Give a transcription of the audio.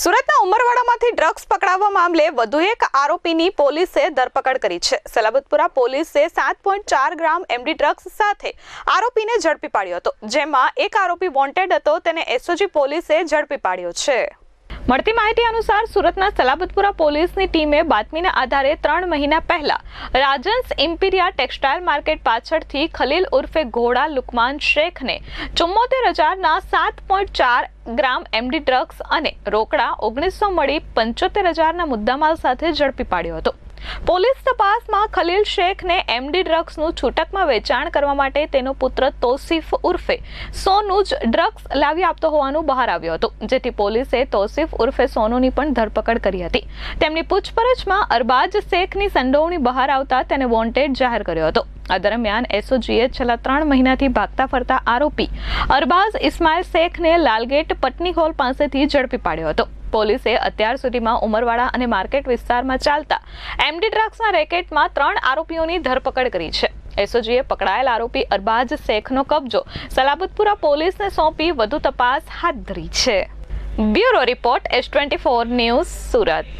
સુરતના ઉમરવાડામાંથી ડ્રગ્સ પકડાવવા મામલે વધુ એક આરોપીની પોલીસે ધરપકડ કરી છે. સલાબતપુરા પોલીસે સાત પોઈન્ટ ચાર ગ્રામ એમડી ડ્રગ્સ સાથે આરોપીને ઝડપી પાડ્યો હતો, જેમાં એક આરોપી વોન્ટેડ હતો, તેને એસઓજી પોલીસે ઝડપી પાડ્યો છે. મળતી માહિતી અનુસાર સુરતના સલાબતપુરા પોલીસની ટીમે બાતમીના આધારે ત્રણ મહિના પહેલા રાજન્સ ઇમ્પિરિયા ટેક્સટાઇલ માર્કેટ પાછળથી ખલીલ ઉર્ફે ઘોડા લુકમાન શેખને ચુમ્મોતેર હજારના સાત પોઈન્ટ ચાર ગ્રામ એમડી ડ્રગ્સ અને રોકડા ઓગણીસો મળી પંચોતેર હજારના મુદ્દામાલ સાથે ઝડપી પાડ્યો હતો. પોલીસ તપાસમાં ખલીલ શેખને એમડી ડ્રગ્સનું છૂટકમાં વેચાણ કરવા માટે તેનો પુત્ર તોસીફ ઉર્ફે સોનું જ ડ્રગ્સ લાવી આપતો હોવાનું બહાર આવ્યું હતું, જેથી પોલીસે તોસીફ ઉર્ફે સોનુની પણ ધરપકડ કરી હતી. તેમની પૂછપરછમાં અરબાજ શેખની સંડોવણી બહાર આવતા તેને વોન્ટેડ જાહેર કર્યો હતો. આ દરમિયાન એસઓજીએ છેલ્લા ત્રણ મહિનાથી ભાગતા ફરતા આરોપી અરબાઝ ઇસ્માઇલ શેખને લાલગેટ પટની હોલ પાસેથી ઝડપી પાડ્યો હતો. પોલીસે અત્યાર સુધીમાં ઉમરવાડા અને માર્કેટ વિસ્તારમાં ચાલતા એમડી ડ્રગ્સના રેકેટમાં ત્રણ આરોપીઓની ધરપકડ કરી છે. એસઓજીએ પકડાયેલ આરોપી અરબાજ શેખનો કબજો સલાબતપુરા પોલીસને સોંપી વધુ તપાસ હાથ ધરી છે. Bureau report S twenty four news Surat.